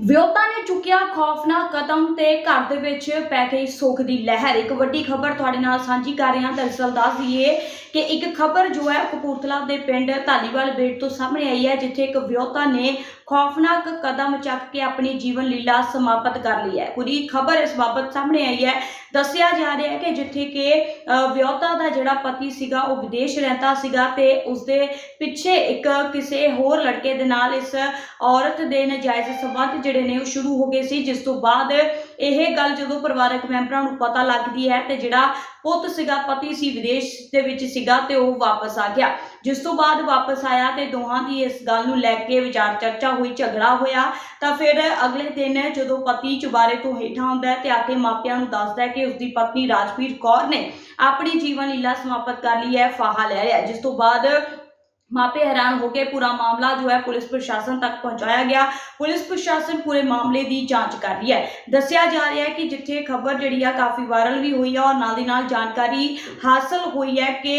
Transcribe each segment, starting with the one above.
ਵਿਅੋਤਾ ਨੇ ਚੁੱਕਿਆ ਖੌਫਨਾਕ ਕਦਮ ਤੇ ਘਰ ਦੇ ਵਿੱਚ ਪੈ ਗਈ ਸੁੱਖ ਦੀ ਲਹਿਰ। ਇੱਕ ਵੱਡੀ ਖਬਰ ਤੁਹਾਡੇ ਨਾਲ ਸਾਂਝੀ ਕਰ ਰਹੇ। ਹਾਂ ਦਰਅਸਲ ਦੱਸ ਦਈਏ ਕਿ ਇੱਕ ਖਬਰ ਜੋ ਹੈ ਕਪੂਰਥਲਾ ਦੇ ਪਿੰਡ ਧਾਲੀਵਾਲ ਬੇਟ ਤੋਂ ਸਾਹਮਣੇ ਆਈ ਹੈ ਜਿੱਥੇ ਇੱਕ ਵਿਅੋਤਾ ਨੇ ਖੌਫਨਾਕ ਕਦਮ ਚੱਕ ਕੇ ਆਪਣੀ ਜੀਵਨ ਲੀਲਾ ਸਮਾਪਤ ਕਰ ਲਈ ਹੈ। ਪੂਰੀ ਖਬਰ ਇਸ ਬਾਬਤ ਸਾਹਮਣੇ ਆਈ ਹੈ। ਦੱਸਿਆ ਜਾ ਰਿਹਾ ਹੈ ਕਿ ਜਿੱਥੇ ਕਿ ਅ, ਵਿਅੋਤਾ ਦਾ ਜਿਹੜਾ ਪਤੀ ਸੀਗਾ ਉਹ ਵਿਦੇਸ਼ ਰਹਿੰਦਾ ਸੀਗਾ ਤੇ ਉਸਦੇ ਪਿੱਛੇ ਇੱਕ ਕਿਸੇ ਹੋਰ ਲੜਕੇ ਦੇ ਨਾਲ ਇਸ ਔਰਤ ਦੇ ਨਜਾਇਜ਼ ਸੰਬੰਧ ਜਿਹੜੇ ਨੇ ਉਹ ਸ਼ੁਰੂ ਹੋ ਗਏ ਸੀ। ਜਿਸ ਤੋਂ ਬਾਅਦ ਇਹ ਗੱਲ ਜਦੋਂ ਪਰਿਵਾਰਕ ਮੈਂਬਰਾਂ ਨੂੰ ਪਤਾ ਲੱਗਦੀ ਹੈ ਤੇ ਜਿਹੜਾ ਪੁੱਤ ਸੀਗਾ, ਪਤੀ ਸੀ ਵਿਦੇਸ਼ ਦੇ ਵਿੱਚ ਸੀਗਾ ਤੇ ਉਹ ਵਾਪਸ ਆ ਗਿਆ। ਜਿਸ ਤੋਂ ਬਾਅਦ ਵਾਪਸ ਆਇਆ ਤੇ ਦੋਹਾਂ ਦੀ ਇਸ ਗੱਲ ਨੂੰ ਲੈ ਕੇ ਵਿਚਾਰ ਚਰਚਾ ਹੋਈ, ਝਗੜਾ ਹੋਇਆ। ਤਾਂ ਫਿਰ ਅਗਲੇ ਦਿਨ ਜਦੋਂ ਪਤੀ ਚੁਬਾਰੇ ਤੋਂ ਹੇਠਾਂ ਆਉਂਦਾ ਹੈ ਤੇ ਆ ਕੇ ਮਾਪਿਆਂ ਨੂੰ ਦੱਸਦਾ ਹੈ ਕਿ ਉਸਦੀ ਪਤਨੀ ਰਾਜਵੀਰ ਕੌਰ ਨੇ ਆਪਣੀ ਜੀਵਨ ਲੀਲਾ ਸਮਾਪਤ ਕਰ ਲਈ ਹੈ, ਫਾਹਾ ਲੈ ਲਿਆ ਜਿਸ ਤੋਂ ਬਾਅਦ ਮਾਪੇ ਹੈਰਾਨ ਹੋ ਕੇ ਪੂਰਾ ਮਾਮਲਾ ਜੋ ਹੈ ਪੁਲਿਸ ਪ੍ਰਸ਼ਾਸਨ ਤੱਕ ਪਹੁੰਚਾਇਆ ਗਿਆ। ਪੁਲਿਸ ਪ੍ਰਸ਼ਾਸਨ ਪੂਰੇ ਮਾਮਲੇ ਦੀ ਜਾਂਚ ਕਰ ਰਹੀ ਹੈ। ਦੱਸਿਆ ਜਾ ਰਿਹਾ ਹੈ ਕਿ ਜਿੱਥੇ ਖਬਰ ਜਿਹੜੀ ਆ ਕਾਫੀ ਵਾਇਰਲ ਵੀ ਹੋਈ ਆ ਔਰ ਨਾਲ ਦੀ ਨਾਲ ਜਾਣਕਾਰੀ ਹਾਸਲ ਹੋਈ ਹੈ ਕਿ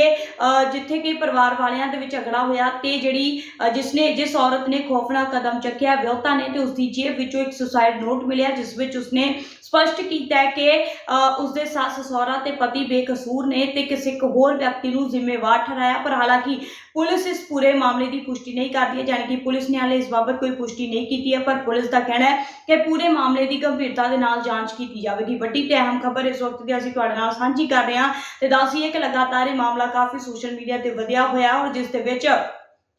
ਜਿੱਥੇ ਕਿ ਪਰਿਵਾਰ ਵਾਲਿਆਂ ਦੇ ਵਿੱਚ ਝਗੜਾ ਹੋਇਆ ਤੇ ਜਿਹੜੀ ਅ, ਜਿਸਨੇ ਜਿਸ ਔਰਤ ਨੇ ਖੌਫਨਾਕ ਕਦਮ ਚੱਕਿਆ ਵਿਅਹਤਾ ਨੇ ਤੇ ਉਸਦੀ ਜੇਬ ਵਿੱਚੋਂ ਇੱਕ ਸੁਸਾਈਡ ਨੋਟ ਮਿਲਿਆ ਜਿਸ ਵਿੱਚ ਉਸਨੇ ਸਪਸ਼ਟ ਕੀਤਾ ਹੈ ਕਿ ਅ, ਉਸਦੇ ਸੱਸ ਸਹੁਰਾ ਤੇ ਪਤੀ ਬੇਕਸੂਰ ਨੇ ਤੇ ਕਿਸੇ ਇੱਕ ਹੋਰ ਵਿਅਕਤੀ ਨੂੰ ਜ਼ਿੰਮੇਵਾਰ ਠਹਿਰਾਇਆ। ਪਰ ਹਾਲਾਂਕਿ ਪੁਲਿਸ ਇਸ ਪੂਰੇ ਮਾਮਲੇ ਦੀ ਪੁਸ਼ਟੀ ਨਹੀਂ ਕਰਦੀ ਹੈ, ਜਾਣੀ ਕਿ ਪੁਲਿਸ ਨੇ ਹਾਲੇ ਇਸ ਬਾਬਤ ਕੋਈ ਪੁਸ਼ਟੀ ਨਹੀਂ ਕੀਤੀ ਹੈ, ਪਰ ਪੁਲਿਸ ਦਾ ਕਹਿਣਾ ਹੈ ਕਿ ਪੂਰੇ ਮਾਮਲੇ ਦੀ ਗੰਭੀਰਤਾ ਦੇ ਨਾਲ ਜਾਂਚ ਕੀਤੀ ਜਾਵੇਗੀ। ਵੱਡੀ ਤੇ ਅਹਿਮ ਖਬਰ ਇਸ ਵਕਤ ਦੀ ਅਸੀਂ ਤੁਹਾਡੇ ਨਾਲ ਸਾਂਝੀ ਕਰ ਰਹੇ ਹਾਂ ਤੇ ਦੱਸੀਏ ਕਿ ਲਗਾਤਾਰ ਇਹ ਮਾਮਲਾ ਕਾਫੀ ਸੋਸ਼ਲ ਮੀਡੀਆ ਤੇ ਵਧਿਆ ਹੋਇਆ ਔਰ ਜਿਸ ਦੇ ਵਿੱਚ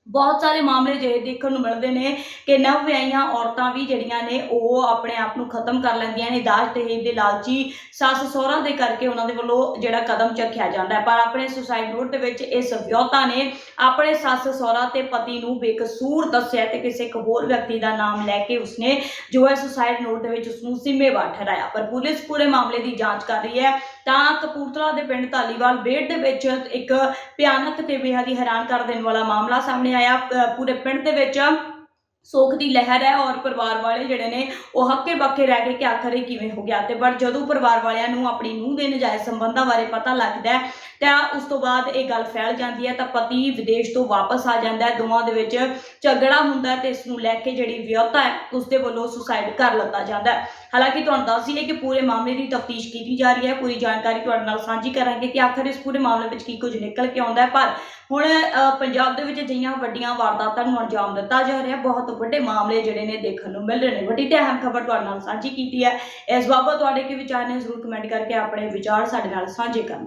ਬਹੁਤ ਸਾਰੇ ਮਾਮਲੇ ਜਿਹੇ ਦੇਖਣ ਨੂੰ ਮਿਲਦੇ ਨੇ ਕਿ ਨਵ ਵਿਆਹੀਆਂ ਔਰਤਾਂ ਵੀ ਜਿਹੜੀਆਂ ਨੇ ਉਹ ਆਪਣੇ ਆਪ ਨੂੰ ਖਤਮ ਕਰ ਲੈਂਦੀਆਂ ਨੇ। ਦਾਜ ਦਹੇਜ ਦੇ ਲਾਲਚੀ ਸੱਸ ਸਹੁਰਾ ਦੇ ਕਰਕੇ ਉਹਨਾਂ ਦੇ ਵੱਲੋਂ ਜਿਹੜਾ ਕਦਮ ਚੱਕਿਆ ਜਾਂਦਾ ਹੈ। ਪਰ ਆਪਣੇ ਸੁਸਾਈਡ ਨੋਟ ਦੇ ਵਿੱਚ ਇਸ ਵਿਅਹਤਾ ਨੇ ਆਪਣੇ ਸੱਸ ਸਹੁਰਾ ਤੇ ਪਤੀ ਨੂੰ ਬੇਕਸੂਰ ਦੱਸਿਆ ਤੇ ਕਿਸੇ ਇੱਕ ਹੋਰ ਵਿਅਕਤੀ ਦਾ ਨਾਮ ਲੈ ਕੇ ਉਸਨੇ ਜੋ ਹੈ ਸੁਸਾਈਡ ਨੋਟ ਦੇ ਵਿੱਚ ਉਸ ਨੂੰ ਜ਼ਿੰਮੇਵਾਰ ਠਹਿਰਾਇਆ। ਪਰ ਪੁਲਿਸ ਪੂਰੇ ਮਾਮਲੇ ਦੀ ਜਾਂਚ ਕਰ ਰਹੀ ਹੈ। ਤਾਂ ਕਪੂਰਥਲਾ ਦੇ ਪਿੰਡ ਧਾਲੀਵਾਲ ਬੇੜ ਦੇ ਵਿੱਚ ਇੱਕ ਭਿਆਨਕ ਤੇ ਬੇਹੱਦ ਹੀ ਹੈਰਾਨ ਕਰ ਦੇਣ ਵਾਲਾ ਮਾਮਲਾ ਸਾਹਮਣੇ ਆਇਆ ਪੂਰੇ ਪਿੰਡ ਦੇ ਵਿੱਚ ਸੋਖ ਦੀ ਲਹਿਰ ਹੈ ਔਰ ਪਰਿਵਾਰ ਵਾਲੇ ਜਿਹੜੇ ਨੇ ਉਹ ਹੱਕੇ ਬੱਕੇ ਰਹਿ ਕੇ ਕਿ ਆਖਰ ਇਹ ਕਿਵੇਂ ਹੋ ਗਿਆ ਤੇ ਪਰ ਜਦੋਂ ਪਰਿਵਾਰ ਵਾਲਿਆਂ ਨੂੰ ਆਪਣੀ ਨੂੰਹ ਦੇ ਨਜਾਇਜ਼ ਸੰਬੰਧਾਂ ਬਾਰੇ ਪਤਾ ਲੱਗਦਾ ਹੈ ਤਾਂ ਉਸ ਤੋਂ ਬਾਅਦ ਇਹ ਗੱਲ ਫੈਲ ਜਾਂਦੀ ਹੈ ਤਾਂ ਪਤੀ ਵਿਦੇਸ਼ ਤੋਂ ਵਾਪਸ ਆ ਜਾਂਦਾ ਹੈ। ਦੋਵਾਂ ਦੇ ਵਿੱਚ ਝਗੜਾ ਹੁੰਦਾ ਹੈ ਤੇ ਇਸ ਨੂੰ ਲੈ ਕੇ ਜਿਹੜੀ ਵਿਅਤਾ ਹੈ, ਉਸ ਦੇ ਵੱਲੋਂ ਸੁਸਾਈਡ ਕਰ ਲਿੱਤਾ ਜਾਂਦਾ ਹੈ। ਹਾਲਾਂਕਿ ਤੁਹਾਨੂੰ ਦੱਸ ਦਈਏ ਕਿ ਪੂਰੇ ਮਾਮਲੇ ਦੀ ਤਫਤੀਸ਼ ਕੀਤੀ ਜਾ ਰਹੀ ਹੈ। ਪੂਰੀ ਜਾਣਕਾਰੀ ਤੁਹਾਡੇ ਨਾਲ ਸਾਂਝੀ ਕਰਾਂਗੇ ਕਿ ਆਖਰ ਇਸ ਪੂਰੇ ਮਾਮਲੇ ਵਿੱਚ ਕੀ ਕੁਝ ਨਿਕਲ ਕੇ ਆਉਂਦਾ ਹੈ। ਪਰ ਹੁਣ ਪੰਜਾਬ ਦੇ ਵਿੱਚ ਅਜਿਹੀਆਂ ਵੱਡੀਆਂ ਵਾਰਦਾਤਾਂ ਨੂੰ ਅੰਜਾਮ ਦਿੱਤਾ ਜਾ ਰਿਹਾ ਬਹੁਤ ਵੱਡੇ ਮਾਮਲੇ ਜਿਹੜੇ ਨੇ ਦੇਖਣ ਨੂੰ ਮਿਲ ਰਹੇ ਨੇ। ਵੱਡੀ ਤੇ ਅਹਿਮ ਖਬਰ ਤੁਹਾਡੇ ਨਾਲ ਸਾਂਝੀ ਕੀਤੀ ਹੈ। ਇਸ ਬਾਬਤ ਤੁਹਾਡੇ ਕੀ ਵਿਚਾਰ ਨੇ? ਜ਼ਰੂਰ ਕਮੈਂਟ ਕਰਕੇ ਆਪਣੇ ਵਿਚਾਰ ਸਾਡੇ ਨਾਲ ਸਾਂਝੇ ਕਰਨਾ।